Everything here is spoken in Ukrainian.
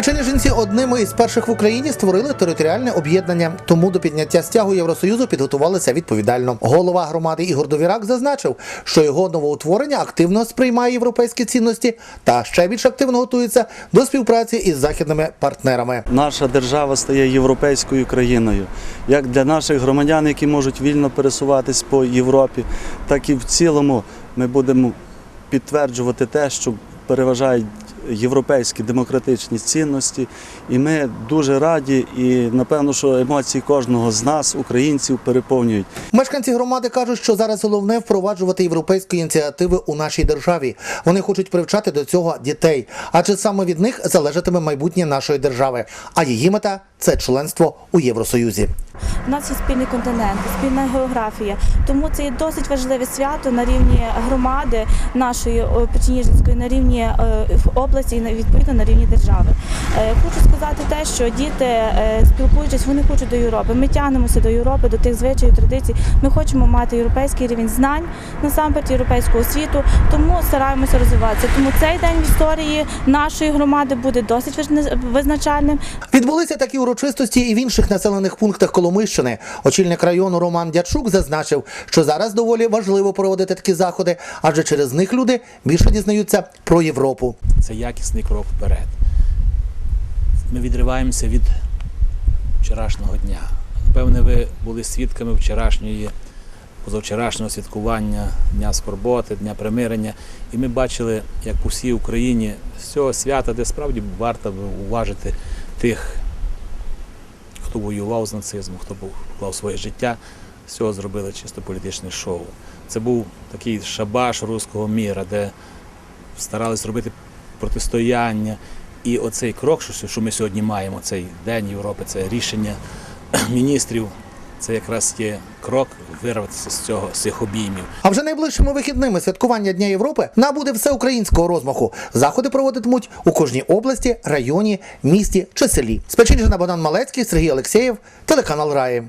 Печеніжинці одними із перших в Україні створили територіальне об'єднання, тому до підняття стягу Євросоюзу підготувалися відповідально. Голова громади Ігор Довірак зазначив, що його новоутворення активно сприймає європейські цінності та ще більш активно готується до співпраці із західними партнерами. Наша держава стає європейською країною, як для наших громадян, які можуть вільно пересуватись по Європі, так і в цілому ми будемо підтверджувати те, що переважають європейські демократичні цінності. І ми дуже раді, і напевно, що емоції кожного з нас, українців, переповнюють. Мешканці громади кажуть, що зараз головне впроваджувати європейські ініціативи у нашій державі. Вони хочуть привчати до цього дітей, адже саме від них залежатиме майбутнє нашої держави. А її мета це членство у Євросоюзі. У нас є спільний континент, спільна географія. Тому це є досить важливе свято на рівні громади нашої Печеніжинської, на рівні е, області і відповідно на рівні держави. Е, Хочу сказати те, що діти, е, спілкуючись, вони хочуть до Європи. Ми тягнемося до Європи, до тих звичаїв, традицій. Ми хочемо мати європейський рівень знань, насамперед європейського освіту, тому стараємося розвиватися. Тому цей день в історії нашої громади буде досить визначальним. Відбулися такі урочистості і в інших населених пунктах Коломийщини. Очільник району Роман Дячук зазначив, що зараз доволі важливо проводити такі заходи, адже через них люди більше дізнаються про Європу. це якісний крок вперед. Ми відриваємося від вчорашнього дня. Напевне, ви були свідками вчорашньої, позавчорашнього святкування Дня скорботи, Дня примирення. І ми бачили, як у всій Україні з цього свята, де справді варто уважити тих, хто воював з нацизмом, хто поклав своє життя, з цього зробили чисто політичне шоу. Це був такий шабаш руського міра, де старались робити протистояння. І оцей крок, що, ми сьогодні маємо, цей День Європи, це рішення міністрів, це якраз є крок вирватися з цього з цих обіймів. А вже найближчими вихідними святкування Дня Європи набуде всеукраїнського розмаху. Заходи проводитимуть у кожній області, районі, місті чи селі. З Богдан Малецький, Сергій Олексєєв, телеканал Раї.